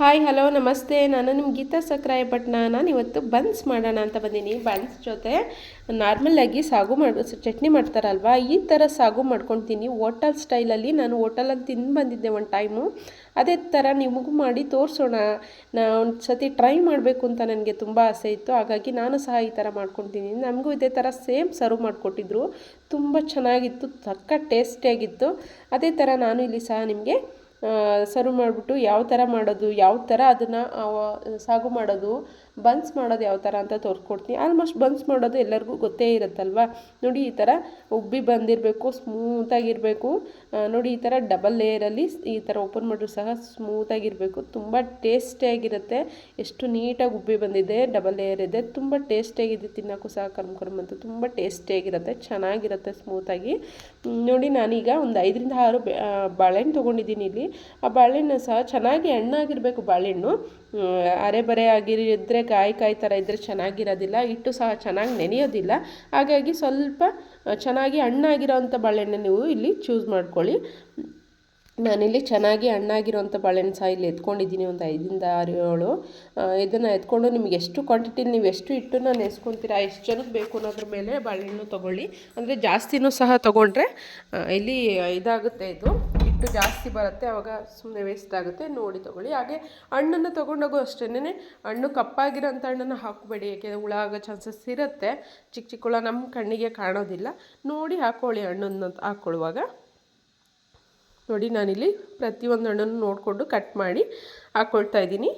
Hi hello ನಮಸ್ತೆ. ನಾನು ನಿಮ್ಮ ಗೀತಾ ಸಕ್ರಾಯ ಭಟ್ನ ನಾನು ಇವತ್ತು ಬನ್ಸ್ ಮಾಡೋಣ ಅಂತ ಬಂದೀನಿ. ಬನ್ಸ್ ಜೊತೆ ನಾರ್ಮಲಾಗಿ ಸಾಗು ಮಾಡಿ, ಚಟ್ನಿ ಮಾಡ್ತಾರಲ್ವಾ? ಈ ಥರ ಸಾಗು ಮಾಡ್ಕೊಳ್ತೀನಿ ಹೋಟಲ್ ಸ್ಟೈಲಲ್ಲಿ ನಾನು ಹೋಟಲಲ್ಲಿ ತಿಂದು ಬಂದಿದ್ದೆ ಒಂದು ಟೈಮು ಅದೇ ಥರ ನಿಮಗೂ ಮಾಡಿ ತೋರಿಸೋಣ. ನಾ ಒಂದು ಸತಿ ಟ್ರೈ ಮಾಡಬೇಕು ಅಂತ ನನಗೆ ತುಂಬ ಆಸೆ ಇತ್ತು. ಹಾಗಾಗಿ ನಾನು ಸಹ ಈ ಥರ ಮಾಡ್ಕೊತೀನಿ. ನಮಗೂ ಇದೇ ಥರ ಸೇಮ್ ಸರ್ವ್ ಮಾಡಿಕೊಟ್ಟಿದ್ರು. ತುಂಬ ಚೆನ್ನಾಗಿತ್ತು ತಕ್ಕ ಟೇಸ್ಟಿಯಾಗಿತ್ತು ಅದೇ ಥರ ನಾನು ಇಲ್ಲಿ ಸಹ ನಿಮಗೆ ಸರ್ವ್ ಮಾಡಿಬಿಟ್ಟು ಯಾವ ಥರ ಮಾಡೋದು ಯಾವ ಥರ ಅದನ್ನು ಸಾಗು ಮಾಡೋದು ಬನ್ಸ್ ಮಾಡೋದು ಯಾವ ಥರ ಅಂತ ತೋರಿಸ್ಕೊಡ್ತೀನಿ ಆಲ್ಮೋಸ್ಟ್ ಬನ್ಸ್ ಮಾಡೋದು ಎಲ್ಲರಿಗೂ ಗೊತ್ತೇ ಇರುತ್ತಲ್ವ? ನೋಡಿ, ಈ ಥರ ಉಬ್ಬಿ ಬಂದಿರಬೇಕು ಸ್ಮೂತಾಗಿರಬೇಕು ನೋಡಿ, ಈ ಥರ ಡಬಲ್ ಲೇಯರಲ್ಲಿ ಈ ಥರ ಓಪನ್ ಮಾಡಿದ್ರು ಸಹ ಸ್ಮೂತಾಗಿರಬೇಕು ತುಂಬ ಟೇಸ್ಟಿಯಾಗಿರುತ್ತೆ ಎಷ್ಟು ನೀಟಾಗಿ ಉಬ್ಬಿ ಬಂದಿದೆ ಡಬಲ್ ಲೇಯರ್ ಇದೆ. ತುಂಬ ಟೇಸ್ಟಿಯಾಗಿದೆ ತಿನ್ನೋಕ್ಕೂ ಸಹ ಕರ್ಮ್ ಕರ್ಮ್ ಅಂತ. ತುಂಬ ಟೇಸ್ಟಿಯಾಗಿರುತ್ತೆ ಚೆನ್ನಾಗಿರುತ್ತೆ ಸ್ಮೂತಾಗಿ ನೋಡಿ, ನಾನೀಗ ಒಂದು ಐದರಿಂದ ಆರು ಬಾಳೆಹಣ್ಣು ತೊಗೊಂಡಿದ್ದೀನಿ ಇಲ್ಲಿ. ಆ ಬಾಳೆಹಣ್ಣು ಸಹ ಚೆನ್ನಾಗಿ ಹಣ್ಣಾಗಿರಬೇಕು, ಬಾಳೆಹಣ್ಣು. ಅರೆ ಬರೆ ಆಗಿರಿದ್ರೆ ಕಾಯಿ ಕಾಯಿ ಥರ ಇದ್ದರೆ ಚೆನ್ನಾಗಿರೋದಿಲ್ಲ, ಹಿಟ್ಟು ಸಹ ಚೆನ್ನಾಗಿ ನೆನೆಯೋದಿಲ್ಲ. ಹಾಗಾಗಿ ಸ್ವಲ್ಪ ಚೆನ್ನಾಗಿ ಹಣ್ಣಾಗಿರೋವಂಥ ಬಾಳೆಹಣ್ಣು ನೀವು ಇಲ್ಲಿ ಚೂಸ್ ಮಾಡ್ಕೊಳ್ಳಿ. ನಾನಿಲ್ಲಿ ಚೆನ್ನಾಗಿ ಹಣ್ಣಾಗಿರೋಂಥ ಬಾಳೆಹಣ್ಣು ಸಹ ಇಲ್ಲಿ ಎತ್ಕೊಂಡಿದ್ದೀನಿ, ಒಂದು ಐದಿಂದ ಆರು, ಏಳು. ಇದನ್ನು ಎತ್ಕೊಂಡು ನಿಮ್ಗೆ ಎಷ್ಟು ಕ್ವಾಂಟಿಟಿಲಿ ನೀವು ಎಷ್ಟು ಹಿಟ್ಟನ್ನು ನೆನೆಸ್ಕೊತೀರಾ ಎಷ್ಟು ಜನಕ್ಕೆ ಬೇಕು ಅನ್ನೋದ್ರ ಮೇಲೆ ಬಾಳೆಹಣ್ಣು ತೊಗೊಳ್ಳಿ. ಅಂದರೆ ಜಾಸ್ತಿನೂ ಸಹ ತೊಗೊಂಡ್ರೆ ಇಲ್ಲಿ ಇದಾಗುತ್ತೆ ಇದು. ಹಿಟ್ಟು ಜಾಸ್ತಿ ಬರುತ್ತೆ ಆವಾಗ ಸುಮ್ಮನೆ ವೇಸ್ಟ್ ಆಗುತ್ತೆ. ನೋಡಿ ತೊಗೊಳ್ಳಿ. ಹಾಗೆ ಹಣ್ಣನ್ನು ತೊಗೊಂಡೋಗು ಅಷ್ಟೇ ಹಣ್ಣು ಕಪ್ಪಾಗಿರೋಂಥ ಹಣ್ಣನ್ನು ಹಾಕಬೇಡಿ. ಯಾಕೆಂದರೆ ಹುಳ ಆಗೋ ಚಾನ್ಸಸ್ ಇರುತ್ತೆ. ಚಿಕ್ಕ ಚಿಕ್ಕ ಹುಳ ನಮ್ಮ ಕಣ್ಣಿಗೆ ಕಾಣೋದಿಲ್ಲ. ನೋಡಿ ಹಾಕ್ಕೊಳ್ಳಿ ಹಣ್ಣನ್ನು ಹಾಕ್ಕೊಳ್ಳುವಾಗ ನೋಡಿ ನಾನಿಲ್ಲಿ ಪ್ರತಿಯೊಂದು ಹಣ್ಣನ್ನು ನೋಡಿಕೊಂಡು ಕಟ್ ಮಾಡಿ ಹಾಕ್ಕೊಳ್ತಾ ಇದ್ದೀನಿ.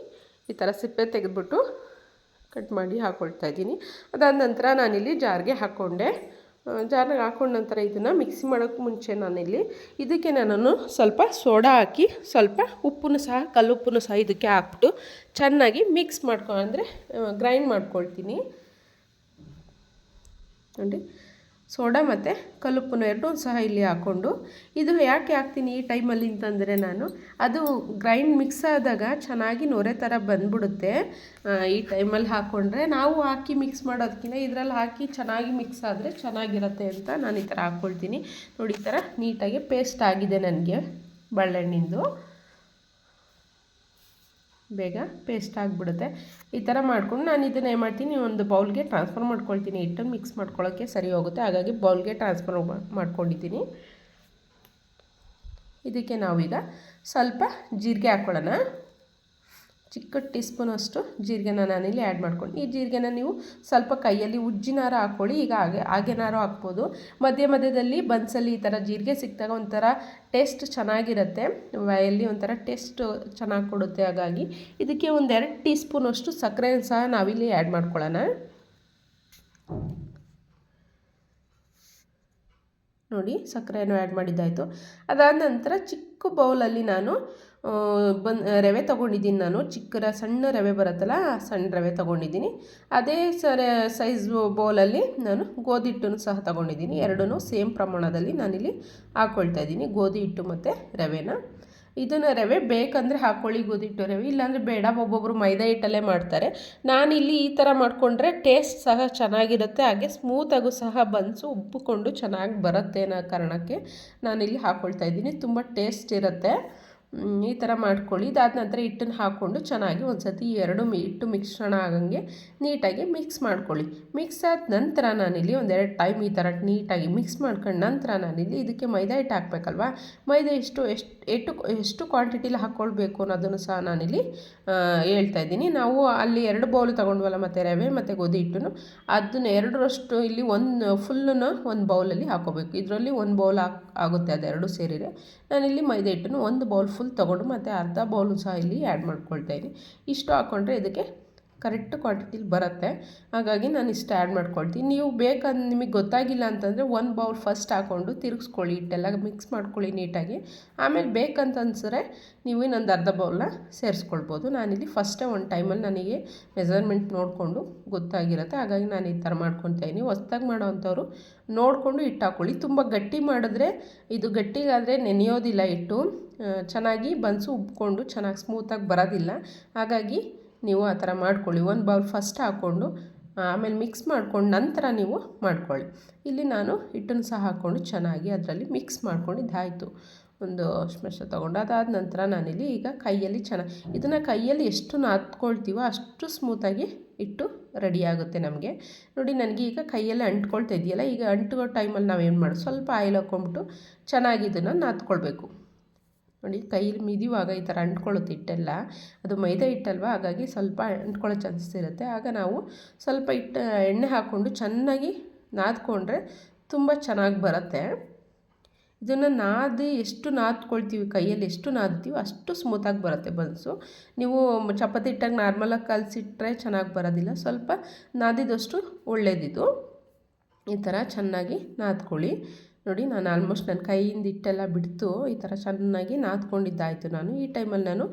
ಈ ಥರ ಸಿಪ್ಪೆ ತೆಗೆದ್ಬಿಟ್ಟು ಕಟ್ ಮಾಡಿ ಹಾಕ್ಕೊಳ್ತಾ ಇದ್ದೀನಿ. ಅದಾದ ನಂತರ ನಾನಿಲ್ಲಿ ಜಾರ್ಗೆ ಹಾಕ್ಕೊಂಡೆ ಜಾರ್ಗೆ ಹಾಕೊಂಡ ನಂತರ ಇದನ್ನು ಮಿಕ್ಸಿ ಮಾಡೋಕ್ಕೆ ಮುಂಚೆ ನಾನಿಲ್ಲಿ ಇದಕ್ಕೆ ನಾನು ಸ್ವಲ್ಪ ಸೋಡಾ ಹಾಕಿ ಸ್ವಲ್ಪ ಉಪ್ಪನ್ನು ಸಹ, ಕಲ್ಲುಪ್ಪನ್ನು ಸಹ ಇದಕ್ಕೆ ಹಾಕ್ಬಿಟ್ಟು ಚೆನ್ನಾಗಿ ಮಿಕ್ಸ್ ಮಾಡ್ಕೊ ಅಂದರೆ ಗ್ರೈಂಡ್ ಮಾಡ್ಕೊಳ್ತೀನಿ. ನೋಡಿ. ಸೋಡಾ ಮತ್ತು ಕಲುಪನ್ನು ಎರಡೂ ಸಹ ಇಲ್ಲಿ ಹಾಕ್ಕೊಂಡು. ಇದು ಯಾಕೆ ಹಾಕ್ತೀನಿ ಈ ಟೈಮಲ್ಲಿ ಅಂತಂದರೆ ನಾನು, ಅದು ಗ್ರೈಂಡ್ ಮಿಕ್ಸ್ ಆದಾಗ ಚೆನ್ನಾಗಿ ನೊರೆ ಥರ ಬಂದ್ಬಿಡುತ್ತೆ. ಈ ಟೈಮಲ್ಲಿ ಹಾಕ್ಕೊಂಡ್ರೆ ನಾವು ಹಾಕಿ ಮಿಕ್ಸ್ ಮಾಡೋದಕ್ಕಿಂತ ಇದರಲ್ಲಿ ಹಾಕಿ ಚೆನ್ನಾಗಿ ಮಿಕ್ಸ್ ಆದರೆ ಚೆನ್ನಾಗಿರುತ್ತೆ ಅಂತ ನಾನು ಈ ಥರ ಹಾಕ್ಕೊಳ್ತೀನಿ. ನೋಡಿ ಈ ಥರ ನೀಟಾಗಿ ಪೇಸ್ಟ್ ಆಗಿದೆ ನನಗೆ ಬಾಳೆಹಣ್ಣಿಂದು ಬೇಗ ಪೇಸ್ಟ್ ಆಗಿಬಿಡುತ್ತೆ. ಈ ಥರ ಮಾಡ್ಕೊಂಡು ನಾನು ಇದನ್ನು ಏನು ಮಾಡ್ತೀನಿ, ಒಂದು ಬೌಲ್ಗೆ ಟ್ರಾನ್ಸ್ಫರ್ ಮಾಡ್ಕೊಳ್ತೀನಿ. ಹಿಟ್ಟನ್ನು ಮಿಕ್ಸ್ ಮಾಡ್ಕೊಳ್ಳೋಕ್ಕೆ ಸರಿ ಹೋಗುತ್ತೆ. ಹಾಗಾಗಿ ಬೌಲ್ಗೆ ಟ್ರಾನ್ಸ್ಫರ್ ಮಾಡ್ಕೊಂಡಿದ್ದೀನಿ. ಇದಕ್ಕೆ ನಾವೀಗ ಸ್ವಲ್ಪ ಜೀರಿಗೆ ಹಾಕ್ಕೊಳ್ಳೋಣ ಚಿಕ್ಕ ಟೀ ಸ್ಪೂನಷ್ಟು ಜೀರಿಗೆನ ನಾನಿಲ್ಲಿ ಆ್ಯಡ್ ಮಾಡ್ಕೊಂಡು. ಈ ಜೀರಿಗೆನ ನೀವು ಸ್ವಲ್ಪ ಕೈಯಲ್ಲಿ ಉಜ್ಜಿನಾರ ಹಾಕ್ಕೊಳ್ಳಿ. ಈಗ ಹಾಗೆ, ಹಾಗೇನಾರು ಹಾಕ್ಬೋದು. ಮಧ್ಯ ಮಧ್ಯದಲ್ಲಿ ಬನ್ಸಲ್ಲಿ ಈ ಥರ ಜೀರಿಗೆ ಸಿಕ್ಕಿದಾಗ ಒಂಥರ ಟೇಸ್ಟ್ ಚೆನ್ನಾಗಿರುತ್ತೆ. ವಯಲ್ಲಿ ಒಂಥರ ಟೇಸ್ಟ್ ಚೆನ್ನಾಗಿ ಕೊಡುತ್ತೆ. ಹಾಗಾಗಿ ಇದಕ್ಕೆ ಒಂದೆರಡು ಟೀ ಸ್ಪೂನಷ್ಟು ಸಕ್ಕರೆ ಸಹ ನಾವಿಲ್ಲಿ ಆ್ಯಡ್ ಮಾಡ್ಕೊಳ್ಳೋಣ. ನೋಡಿ ಸಕ್ಕರೆಯನ್ನು ಆ್ಯಡ್ ಮಾಡಿದ್ದಾಯಿತು. ಅದಾದ ನಂತರ ಚಿಕ್ಕ ಬೌಲಲ್ಲಿ ನಾನು ಬಂದು ರವೆ ತೊಗೊಂಡಿದ್ದೀನಿ ನಾನು. ಚಿಕ್ಕ ಸಣ್ಣ ರವೆ ಬರುತ್ತಲ್ಲ ಸಣ್ಣ ರವೆ ತೊಗೊಂಡಿದ್ದೀನಿ. ಅದೇ ಸರ ಸೈಜ್ ಬೌಲಲ್ಲಿ ನಾನು ಗೋಧಿ ಹಿಟ್ಟನ್ನು ಸಹ ತೊಗೊಂಡಿದ್ದೀನಿ. ಎರಡೂ ಸೇಮ್ ಪ್ರಮಾಣದಲ್ಲಿ ನಾನಿಲ್ಲಿ ಹಾಕ್ಕೊಳ್ತಾ ಇದ್ದೀನಿ. ಗೋಧಿ ಹಿಟ್ಟು ಮತ್ತು ರವೆನ. ಇದನ್ನು ರವೆ ಬೇಕಂದರೆ ಹಾಕ್ಕೊಳ್ಳಿ ಗೋಧಿ ಹಿಟ್ಟು ರವೆ. ಇಲ್ಲಾಂದರೆ ಬೇಡ ಒಬ್ಬೊಬ್ಬರು ಮೈದಾ ಹಿಟ್ಟಲ್ಲೇ ಮಾಡ್ತಾರೆ. ನಾನಿಲ್ಲಿ ಈ ಥರ ಮಾಡಿಕೊಂಡ್ರೆ ಟೇಸ್ಟ್ ಸಹ ಚೆನ್ನಾಗಿರುತ್ತೆ. ಹಾಗೆ ಸ್ಮೂತಾಗೂ ಸಹ ಬನ್ಸು ಉಬ್ಬಿಕೊಂಡು ಚೆನ್ನಾಗಿ ಬರುತ್ತೆ ಅನ್ನೋ ಕಾರಣಕ್ಕೆ ನಾನಿಲ್ಲಿ ಹಾಕ್ಕೊಳ್ತಾ ಇದ್ದೀನಿ. ತುಂಬ ಟೇಸ್ಟ್ ಇರುತ್ತೆ. ಈ ಥರ ಮಾಡ್ಕೊಳ್ಳಿ. ಇದಾದ ನಂತರ ಹಿಟ್ಟನ್ನು ಹಾಕ್ಕೊಂಡು ಚೆನ್ನಾಗಿ ಒಂದು ಸತಿ ಎರಡು ಮಿ, ಹಿಟ್ಟು ಮಿಶ್ರಣ ಆಗಂಗೆ ನೀಟಾಗಿ ಮಿಕ್ಸ್ ಮಾಡ್ಕೊಳ್ಳಿ. ಮಿಕ್ಸ್ ಆದ ನಂತರ ನಾನಿಲ್ಲಿ ಒಂದೆರಡು ಟೈಮ್ ಈ ಥರ ನೀಟಾಗಿ ಮಿಕ್ಸ್ ಮಾಡ್ಕೊಂಡು ನಂತರ ನಾನಿಲ್ಲಿ ಇದಕ್ಕೆ ಮೈದಾ ಹಿಟ್ಟು ಹಾಕಬೇಕಲ್ವಾ? ಮೈದಾ ಇಷ್ಟು ಎಷ್ಟು ಎಷ್ಟು ಎಷ್ಟು ಕ್ವಾಂಟಿಟಿಲಿ ಹಾಕ್ಕೊಳ್ಬೇಕು ಅನ್ನೋದನ್ನು ಸಹ ನಾನಿಲ್ಲಿ ಹೇಳ್ತಾ ಇದ್ದೀನಿ. ನಾವು ಅಲ್ಲಿ ಎರಡು ಬೌಲ್ ತೊಗೊಂಡ್ವಲ್ಲ ಮತ್ತು ರವೆ ಮತ್ತು ಗೋಧಿ ಹಿಟ್ಟನ್ನು, ಅದನ್ನು ಎರಡರಷ್ಟು ಇಲ್ಲಿ ಒಂದು ಫುಲ್ಲನ್ನು ಒಂದು ಬೌಲಲ್ಲಿ ಹಾಕೋಬೇಕು. ಇದರಲ್ಲಿ ಒಂದು ಬೌಲ್ ಆಗುತ್ತೆ ಅದೆರಡು ಸೇರಿದರೆ. ನಾನಿಲ್ಲಿ ಮೈದಾ ಹಿಟ್ಟನ್ನು ಒಂದು ಬೌಲ್ ಫುಲ್ ತೊಗೊಂಡು ಮತ್ತು ಅರ್ಧ ಬೌಲು ಸಹ ಇಲ್ಲಿ ಆ್ಯಡ್ ಮಾಡ್ಕೊಳ್ತಾ ಇದ್ದೀನಿ. ಇಷ್ಟು ಹಾಕ್ಕೊಂಡ್ರೆ ಇದಕ್ಕೆ ಕರೆಕ್ಟ್ ಕ್ವಾಂಟಿಟಿಲಿ ಬರುತ್ತೆ. ಹಾಗಾಗಿ ನಾನು ಇಷ್ಟು ಆ್ಯಡ್ ಮಾಡ್ಕೊಳ್ತೀನಿ. ನೀವು ಬೇಕಂದು ನಿಮಗೆ ಗೊತ್ತಾಗಿಲ್ಲ ಅಂತಂದರೆ ಒಂದು ಬೌಲ್ ಫಸ್ಟ್ ಹಾಕ್ಕೊಂಡು ತಿರುಗಿಸ್ಕೊಳ್ಳಿ, ಹಿಟ್ಟೆಲ್ಲ ಮಿಕ್ಸ್ ಮಾಡ್ಕೊಳ್ಳಿ ನೀಟಾಗಿ. ಆಮೇಲೆ ಬೇಕಂತ ಅನ್ಸಿದ್ರೆ ನೀವು ಇನ್ನೊಂದು ಅರ್ಧ ಬೌಲ್ನ ಸೇರಿಸ್ಕೊಳ್ಬೋದು. ನಾನಿಲ್ಲಿ ಫಸ್ಟೇ ಒಂದು ಟೈಮಲ್ಲಿ ನನಗೆ ಮೆಸರ್ಮೆಂಟ್ ನೋಡಿಕೊಂಡು ಗೊತ್ತಾಗಿರುತ್ತೆ. ಹಾಗಾಗಿ ನಾನು ಈ ಥರ ಮಾಡ್ಕೊತಾ ಇದ್ದೀನಿ. ಹೊಸ್ದಾಗಿ ಮಾಡೋವಂಥವ್ರು ನೋಡಿಕೊಂಡು ಹಿಟ್ಟು ಹಾಕ್ಕೊಳ್ಳಿ. ತುಂಬ ಗಟ್ಟಿ ಮಾಡಿದ್ರೆ, ಇದು ಗಟ್ಟಿಗಾದರೆ ನೆನೆಯೋದಿಲ್ಲ ಹಿಟ್ಟು. ಚೆನ್ನಾಗಿ ಬನ್ಸು ಉಬ್ಕೊಂಡು ಚೆನ್ನಾಗಿ ಸ್ಮೂತಾಗಿ ಬರೋದಿಲ್ಲ. ಹಾಗಾಗಿ ನೀವು ಆ ಥರ ಮಾಡ್ಕೊಳ್ಳಿ. ಒಂದು ಬೌಲ್ ಫಸ್ಟ್ ಹಾಕ್ಕೊಂಡು ಆಮೇಲೆ ಮಿಕ್ಸ್ ಮಾಡ್ಕೊಂಡು ನಂತರ ನೀವು ಮಾಡ್ಕೊಳ್ಳಿ. ಇಲ್ಲಿ ನಾನು ಹಿಟ್ಟನ್ನು ಸಹ ಹಾಕ್ಕೊಂಡು ಚೆನ್ನಾಗಿ ಅದರಲ್ಲಿ ಮಿಕ್ಸ್ ಮಾಡ್ಕೊಂಡು ಇದಾಯಿತು. ಒಂದು ಸ್ಮೆಷ ತೊಗೊಂಡು. ಅದಾದ ನಂತರ ನಾನಿಲ್ಲಿ ಈಗ ಕೈಯಲ್ಲಿ ಚೆನ್ನಾಗಿ ಇದನ್ನು ಕೈಯಲ್ಲಿ ಎಷ್ಟು ನಾದ್ಕೊಳ್ತೀವೋ ಅಷ್ಟು ಸ್ಮೂತಾಗಿ ಇಟ್ಟು ರೆಡಿ ಆಗುತ್ತೆ ನಮಗೆ. ನೋಡಿ, ನನಗೆ ಈಗ ಕೈಯಲ್ಲಿ ಅಂಟ್ಕೊಳ್ತಾ ಇದೆಯಲ್ಲ, ಈಗ ಅಂಟುವ ಟೈಮಲ್ಲಿ ನಾವೇನು ಮಾಡೋದು ಸ್ವಲ್ಪ ಆಯಿಲ್ ಹಾಕ್ಕೊಂಬಿಟ್ಟು ಚೆನ್ನಾಗಿ ಇದನ್ನು ನಾದ್ಕೊಳ್ಬೇಕು. ನೋಡಿ ಕೈಯಲ್ಲಿ ಮಿದಿಯುವಾಗ ಈ ಥರ ಅಂಟ್ಕೊಳ್ಳುತ್ತೆ ಹಿಟ್ಟೆಲ್ಲ. ಅದು ಮೈದಾ ಹಿಟ್ಟಲ್ವ? ಹಾಗಾಗಿ ಸ್ವಲ್ಪ ಅಂಟ್ಕೊಳ್ಳೋ ಚಾನ್ಸಸ್ ಇರುತ್ತೆ. ಆಗ ನಾವು ಸ್ವಲ್ಪ ಹಿಟ್ಟು, ಎಣ್ಣೆ ಹಾಕ್ಕೊಂಡು ಚೆನ್ನಾಗಿ ನಾದ್ಕೊಂಡ್ರೆ ತುಂಬ ಚೆನ್ನಾಗಿ ಬರುತ್ತೆ. ಇದನ್ನು ನಾದಿ ಎಷ್ಟು ನಾದ್ಕೊಳ್ತೀವಿ, ಕೈಯಲ್ಲಿ ಎಷ್ಟು ನಾದ್ತೀವಿ ಅಷ್ಟು ಸ್ಮೂತಾಗಿ ಬರುತ್ತೆ ಬನ್ಸು. ನೀವು ಚಪಾತಿ ಹಿಟ್ಟಾಗಿ ನಾರ್ಮಲಾಗಿ ಕಲಸಿಟ್ರೆ ಚೆನ್ನಾಗಿ ಬರೋದಿಲ್ಲ. ಸ್ವಲ್ಪ ನಾದಿದಷ್ಟು ಒಳ್ಳೆಯದಿದು ಈ ಥರ ಚೆನ್ನಾಗಿ ನಾದ್ಕೊಳ್ಳಿ. ನೋಡಿ, ನಾನು ಆಲ್ಮೋಸ್ಟ್ ನನ್ನ ಕೈಯಿಂದ ಹಿಟ್ಟೆಲ್ಲ ಬಿಡ್ತು. ಈ ಥರ ಚೆನ್ನಾಗಿ ನಾದ್ಕೊಂಡಿದ್ದಾಯಿತು ನಾನು. ಈ ಟೈಮಲ್ಲಿ ನಾನು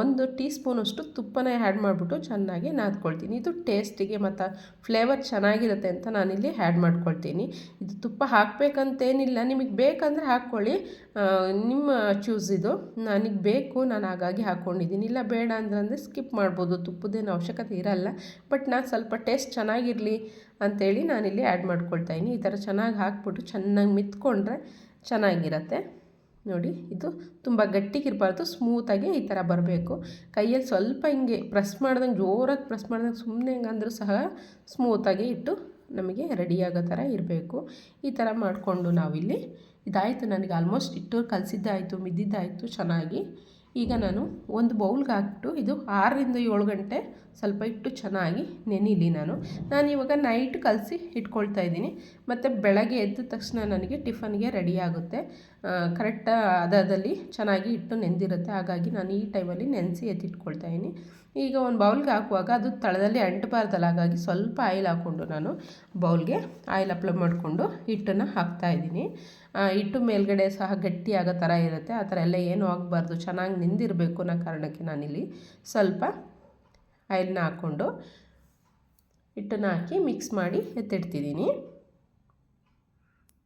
ಒಂದು ಟೀ ಸ್ಪೂನಷ್ಟು ತುಪ್ಪನ ಆ್ಯಡ್ ಮಾಡಿಬಿಟ್ಟು ಚೆನ್ನಾಗಿ ನಾದ್ಕೊಳ್ತೀನಿ. ಇದು ಟೇಸ್ಟಿಗೆ ಮತ್ತು ಫ್ಲೇವರ್ ಚೆನ್ನಾಗಿರುತ್ತೆ ಅಂತ ನಾನಿಲ್ಲಿ ಆ್ಯಡ್ ಮಾಡ್ಕೊಳ್ತೀನಿ. ಇದು ತುಪ್ಪ ಹಾಕಬೇಕಂತೇನಿಲ್ಲ. ನಿಮಗೆ ಬೇಕಂದರೆ ಹಾಕ್ಕೊಳ್ಳಿ. ನಿಮ್ಮ ಚೂಸ್ ಇದು. ನನಗೆ ಬೇಕು, ನಾನು ಹಾಗಾಗಿ ಹಾಕ್ಕೊಂಡಿದ್ದೀನಿ. ಇಲ್ಲ ಬೇಡ ಅಂದ್ರೆ ಸ್ಕಿಪ್ ಮಾಡ್ಬೋದು. ತುಪ್ಪದೇನು ಅವಶ್ಯಕತೆ ಇರಲ್ಲ. ಬಟ್ ನಾನು ಸ್ವಲ್ಪ ಟೇಸ್ಟ್ ಚೆನ್ನಾಗಿರಲಿ. ಅಂಥೇಳಿ ನಾನಿಲ್ಲಿ ಆ್ಯಡ್ ಮಾಡ್ಕೊಳ್ತಾ ಇದ್ದೀನಿ. ಈ ಥರ ಚೆನ್ನಾಗಿ ಹಾಕ್ಬಿಟ್ಟು ಚೆನ್ನಾಗಿ ಮಿತ್ಕೊಂಡ್ರೆ ಚೆನ್ನಾಗಿರತ್ತೆ. ನೋಡಿ, ಇದು ತುಂಬ ಗಟ್ಟಿಗಿರಬಾರ್ದು ಸ್ಮೂತಾಗಿ ಈ ಥರ ಬರಬೇಕು. ಕೈಯಲ್ಲಿ ಸ್ವಲ್ಪ ಹಿಂಗೆ ಪ್ರೆಸ್ ಮಾಡ್ದಂಗೆ, ಜೋರಾಗಿ ಪ್ರೆಸ್ ಮಾಡ್ದಂಗೆ ಸುಮ್ಮನೆ ಹೆಂಗಂದ್ರೂ ಸಹ ಸ್ಮೂತಾಗಿ ಇಟ್ಟು ನಮಗೆ ರೆಡಿಯಾಗೋ ಥರ ಇರಬೇಕು. ಈ ಥರ ಮಾಡಿಕೊಂಡು ನಾವಿಲ್ಲಿ ಇದಾಯಿತು. ನನಗೆ ಆಲ್ಮೋಸ್ಟ್ ಇಟ್ಟು ಕಲಸಿದ್ದಾಯಿತು, ಮಿದ್ದಿದ್ದಾಯಿತು, ಚೆನ್ನಾಗಿ. ಈಗ ನಾನು ಒಂದು ಬೌಲ್ಗೆ ಹಾಕ್ಬಿಟ್ಟು ಇದು ಆರರಿಂದ ಏಳು ಗಂಟೆ ಸ್ವಲ್ಪ ಇಟ್ಟು ಚೆನ್ನಾಗಿ ನೆನೀಲಿ ನಾನು. ನಾನು ಇವಾಗ ನೈಟ್ ಕಲಸಿ ಇಟ್ಕೊಳ್ತಾ ಇದ್ದೀನಿ. ಮತ್ತು ಬೆಳಗ್ಗೆ ಎದ್ದ ತಕ್ಷಣ ನನಗೆ ಟಿಫನ್ಗೆ ರೆಡಿ ಆಗುತ್ತೆ. ಕರೆಕ್ಟ್ ಅದಾದಲ್ಲಿ ಚೆನ್ನಾಗಿ ಇಟ್ಟು ನೆಂದಿರುತ್ತೆ. ಹಾಗಾಗಿ ನಾನು ಈ ಟೈಮಲ್ಲಿ ನೆನೆಸಿ ಎತ್ತಿಟ್ಕೊಳ್ತಾ ಇದ್ದೀನಿ. ಈಗ ಒಂದು ಬೌಲ್ಗೆ ಹಾಕುವಾಗ ಅದು ತಳದಲ್ಲಿ ಅಂಟಬಾರ್ದಲ್ಲ, ಹಾಗಾಗಿ ಸ್ವಲ್ಪ ಆಯಿಲ್ ಹಾಕ್ಕೊಂಡು ನಾನು ಬೌಲ್ಗೆ ಆಯಿಲ್ ಅಪ್ಲೈ ಮಾಡಿಕೊಂಡು ಹಿಟ್ಟನ್ನು ಹಾಕ್ತಾಯಿದ್ದೀನಿ ಹಿಟ್ಟು ಮೇಲ್ಗಡೆ ಸಹ ಗಟ್ಟಿ ಆಗೋ ಥರ ಇರುತ್ತೆ, ಆ ಥರ ಎಲ್ಲ ಏನೂ ಆಗಬಾರ್ದು, ಚೆನ್ನಾಗಿ ನಿಂದಿರಬೇಕು ಅನ್ನೋ ಕಾರಣಕ್ಕೆ ನಾನಿಲ್ಲಿ ಸ್ವಲ್ಪ ಆಯಿಲ್ನ ಹಾಕ್ಕೊಂಡು ಹಿಟ್ಟನ್ನು ಹಾಕಿ ಮಿಕ್ಸ್ ಮಾಡಿ ಎತ್ತಿಡ್ತಿದ್ದೀನಿ.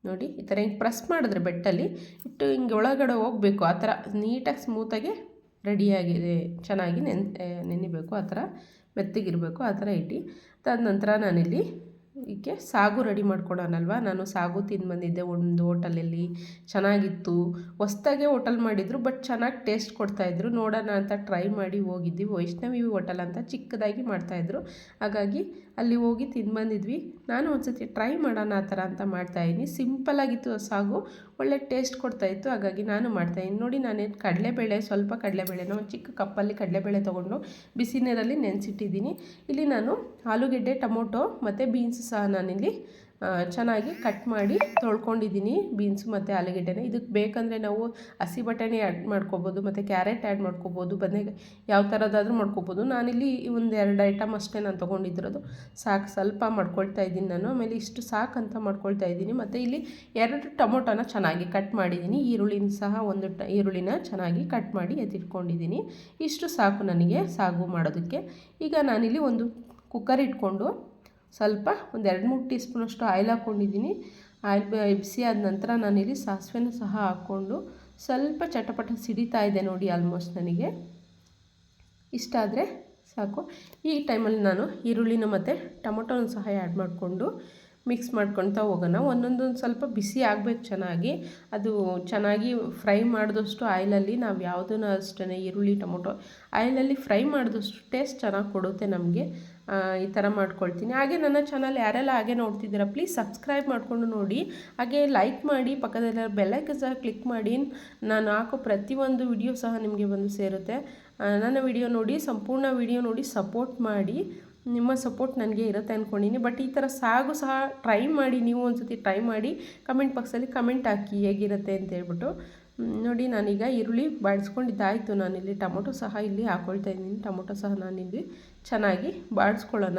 ನೋಡಿ, ಈ ಥರ ಹಿಂಗೆ ಪ್ರೆಸ್ ಮಾಡಿದ್ರೆ ಬೆಟ್ಟಲ್ಲಿ ಹಿಟ್ಟು ಹಿಂಗೆ ಒಳಗಡೆ ಹೋಗಬೇಕು, ಆ ಥರ ನೀಟಾಗಿ ಸ್ಮೂತಾಗಿ ರೆಡಿಯಾಗಿದೆ, ಚೆನ್ನಾಗಿ ನೆನ್ ನೆನಿಬೇಕು, ಆ ಥರ ಮೆತ್ತಗಿರಬೇಕು, ಆ ಥರ ಇಟ್ಟು ಅದಾದ ನಂತರ ನಾನಿಲ್ಲಿ ಇದಕ್ಕೆ ಸಾಗು ರೆಡಿ ಮಾಡ್ಕೊಡೋಣಲ್ವ ನಾನು ಸಾಗು ತಿಂದು ಬಂದಿದ್ದೆ ಒಂದು ಹೋಟೆಲಲ್ಲಿ. ಚೆನ್ನಾಗಿತ್ತು. ಹೊಸ್ದಾಗೆ ಹೋಟೆಲ್ ಮಾಡಿದರು, ಬಟ್ ಚೆನ್ನಾಗಿ ಟೇಸ್ಟ್ ಕೊಡ್ತಾಯಿದ್ರು ನೋಡೋಣ ಅಂತ ಟ್ರೈ ಮಾಡಿ ಹೋಗಿದ್ವಿ. ವೈಷ್ಣವಿ ಹೋಟೆಲ್ ಅಂತ ಚಿಕ್ಕದಾಗಿ ಮಾಡ್ತಾಯಿದ್ರು ಹಾಗಾಗಿ ಅಲ್ಲಿ ಹೋಗಿ ತಿಂದು ಬಂದಿದ್ವಿ ನಾನು ಒಂದು ಸತಿ ಟ್ರೈ ಮಾಡೋಣ ಆ ಥರ ಅಂತ ಮಾಡ್ತಾಯಿದ್ದೀನಿ ಸಿಂಪಲ್ಲಾಗಿತ್ತು ಸಾಗು. ಒಳ್ಳೆ ಟೇಸ್ಟ್ ಕೊಡ್ತಾಯಿತ್ತು ಹಾಗಾಗಿ ನಾನು ಮಾಡ್ತಾಯಿದ್ದೀನಿ ನೋಡಿ, ನಾನೇನು ಕಡಲೆಬೇಳೆ, ಸ್ವಲ್ಪ ಕಡಲೆಬೇಳೆನ, ಒಂದು ಚಿಕ್ಕ ಕಪ್ಪಲ್ಲಿ ಕಡಲೆಬೇಳೆ ತೊಗೊಂಡು ಬಿಸಿ ನೀರಲ್ಲಿ ನೆನೆಸಿಟ್ಟಿದ್ದೀನಿ. ಇಲ್ಲಿ ನಾನು ಆಲೂಗೆಡ್ಡೆ, ಟೊಮೊಟೊ ಮತ್ತು ಬೀನ್ಸ್ ಸಹ ನಾನಿಲ್ಲಿ ಚೆನ್ನಾಗಿ ಕಟ್ ಮಾಡಿ ತೊಳ್ಕೊಂಡಿದ್ದೀನಿ ಬೀನ್ಸು ಮತ್ತು ಆಲೂಗೆಡ್ಡೆನ. ಇದಕ್ಕೆ ಬೇಕಂದರೆ ನಾವು ಹಸಿ ಬಟಾಣಿ ಆ್ಯಡ್ ಮಾಡ್ಕೋಬೋದು, ಮತ್ತು ಕ್ಯಾರೆಟ್ ಆ್ಯಡ್ ಮಾಡ್ಕೋಬೋದು, ಬದನೆ, ಯಾವ ಥರದಾದರೂ ಮಾಡ್ಕೋಬೋದು. ನಾನಿಲ್ಲಿ ಒಂದು ಎರಡು ಐಟಮ್ ಅಷ್ಟೇ ನಾನು ತೊಗೊಂಡಿದ್ದಿರೋದು. ಸಾಕು ಸ್ವಲ್ಪ ಮಾಡ್ಕೊಳ್ತಾ ಇದ್ದೀನಿ ನಾನು. ಆಮೇಲೆ ಇಷ್ಟು ಸಾಕು ಅಂತ ಮಾಡ್ಕೊಳ್ತಾ ಇದ್ದೀನಿ. ಮತ್ತು ಇಲ್ಲಿ ಎರಡು ಟೊಮೊಟೊನ ಚೆನ್ನಾಗಿ ಕಟ್ ಮಾಡಿದ್ದೀನಿ. ಈರುಳ್ಳಿನ ಸಹ ಒಂದು ಟ, ಈರುಳ್ಳಿನ ಚೆನ್ನಾಗಿ ಕಟ್ ಮಾಡಿ ಎತ್ತಿಟ್ಕೊಂಡಿದ್ದೀನಿ. ಇಷ್ಟು ಸಾಕು ನನಗೆ ಸಾಗು ಮಾಡೋದಕ್ಕೆ. ಈಗ ನಾನಿಲ್ಲಿ ಒಂದು ಕುಕ್ಕರ್ ಇಟ್ಕೊಂಡು ಸ್ವಲ್ಪ ಒಂದು ಎರಡು ಮೂರು ಟೀ ಸ್ಪೂನಷ್ಟು ಆಯಿಲ್ ಹಾಕ್ಕೊಂಡಿದ್ದೀನಿ. ಆಯಿಲ್ ಬಿಸಿ ಆದ ನಂತರ ನಾನಿಲ್ಲಿ ಸಾಸಿವೆನೂ ಸಹ ಹಾಕ್ಕೊಂಡು ಸ್ವಲ್ಪ ಚಟಪಟ ಸಿಡಿತಾ ಇದೆ ನೋಡಿ ಆಲ್ಮೋಸ್ಟ್ ನನಗೆ. ಇಷ್ಟ ಆದರೆ ಸಾಕು. ಈ ಟೈಮಲ್ಲಿ ನಾನು ಈರುಳ್ಳಿನ ಮತ್ತು ಟೊಮೊಟೊನ ಸಹ ಆ್ಯಡ್ ಮಾಡಿಕೊಂಡು ಮಿಕ್ಸ್ ಮಾಡ್ಕೊಳ್ತಾ ಹೋಗೋಣ. ಒಂದೊಂದೊಂದು ಸ್ವಲ್ಪ ಬಿಸಿ ಆಗಬೇಕು ಚೆನ್ನಾಗಿ. ಅದು ಚೆನ್ನಾಗಿ ಫ್ರೈ ಮಾಡಿದಷ್ಟು ಆಯಿಲಲ್ಲಿ ನಾವು ಯಾವುದನ್ನು ಅಷ್ಟೇ ಈರುಳ್ಳಿ, ಟೊಮೊಟೊ ಆಯಿಲಲ್ಲಿ ಫ್ರೈ ಮಾಡಿದಷ್ಟು ಟೇಸ್ಟ್ ಚೆನ್ನಾಗಿ ಕೊಡುತ್ತೆ ನಮಗೆ. ಈ ಥರ ಮಾಡ್ಕೊಳ್ತೀನಿ. ಹಾಗೆ ನನ್ನ ಚಾನಲ್ ಯಾರೆಲ್ಲ ಹಾಗೆ ನೋಡ್ತಿದ್ದೀರಾ ಪ್ಲೀಸ್ ಸಬ್ಸ್ಕ್ರೈಬ್ ಮಾಡಿಕೊಂಡು ನೋಡಿ. ಹಾಗೆ ಲೈಕ್ ಮಾಡಿ ಪಕ್ಕದಲ್ಲಿ ಬೆಲ್ಲೈಕನ್ ಸಹ ಕ್ಲಿಕ್ ಮಾಡಿ. ನಾನು ಹಾಕೋ ಪ್ರತಿಯೊಂದು ವಿಡಿಯೋ ಸಹ ನಿಮಗೆ ಬಂದು ಸೇರುತ್ತೆ. ನನ್ನ ವಿಡಿಯೋ ನೋಡಿ, ಸಂಪೂರ್ಣ ವಿಡಿಯೋ ನೋಡಿ ಸಪೋರ್ಟ್ ಮಾಡಿ. ನಿಮ್ಮ ಸಪೋರ್ಟ್ ನನಗೆ ಇರುತ್ತೆ ಅಂದ್ಕೊಂಡಿನಿ ಬಟ್ ಈ ಥರ ಸಾಗು ಸಹ ಟ್ರೈ ಮಾಡಿ, ನೀವು ಒಂದು ಸತಿ ಟ್ರೈ ಮಾಡಿ ಕಮೆಂಟ್ ಬಾಕ್ಸಲ್ಲಿ ಕಮೆಂಟ್ ಹಾಕಿ ಹೇಗಿರುತ್ತೆ ಅಂತ ಹೇಳ್ಬಿಟ್ಟು. ನೋಡಿ, ನಾನೀಗ ಈರುಳ್ಳಿ ಬಾಡಿಸ್ಕೊಂಡಿದ್ದಾಯಿತು ನಾನಿಲ್ಲಿ ಟೊಮೊಟೊ ಸಹ ಇಲ್ಲಿ ಹಾಕ್ಕೊಳ್ತಾ ಇದ್ದೀನಿ. ಟೊಮೊಟೊ ಸಹ ನಾನಿಲ್ಲಿ ಚೆನ್ನಾಗಿ ಬಾಡಿಸ್ಕೊಳ್ಳೋಣ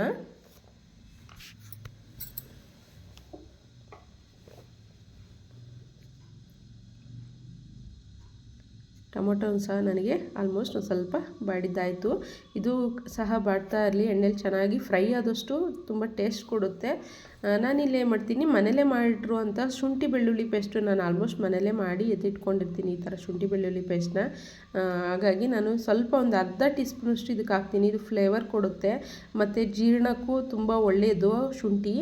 ಟೊಮೊಟೊನ ಸಹ ನನಗೆ ಆಲ್ಮೋಸ್ಟ್ ಒಂದು ಸ್ವಲ್ಪ ಬಾಡಿದ್ದಾಯಿತು. ಇದು ಸಹ ಬಾಡ್ತಾ ಇರಲಿ, ಎಣ್ಣೆಲಿ ಚೆನ್ನಾಗಿ ಫ್ರೈ ಆದಷ್ಟು ತುಂಬ ಟೇಸ್ಟ್ ಕೊಡುತ್ತೆ. ನಾನಿಲ್ಲಿ ಏನು ಮಾಡ್ತೀನಿ, ಮನೇಲೇ ಮಾಡಿರುವಂಥ ಶುಂಠಿ ಬೆಳ್ಳುಳ್ಳಿ ಪೇಸ್ಟು ನಾನು ಆಲ್ಮೋಸ್ಟ್ ಮನೇಲೇ ಮಾಡಿ ಎತ್ತಿಟ್ಕೊಂಡಿರ್ತೀನಿ ಈ ಥರ ಶುಂಠಿ ಬೆಳ್ಳುಳ್ಳಿ ಪೇಸ್ಟ್ನ ಹಾಗಾಗಿ ನಾನು ಸ್ವಲ್ಪ ಒಂದು ಅರ್ಧ ಟೀ ಸ್ಪೂನಷ್ಟು ಇದಕ್ಕೆ ಹಾಕ್ತೀನಿ, ಇದು ಫ್ಲೇವರ್ ಕೊಡುತ್ತೆ. ಮತ್ತು ಜೀರ್ಣಕ್ಕೂ ತುಂಬ ಒಳ್ಳೆಯದು ಶುಂಠಿ.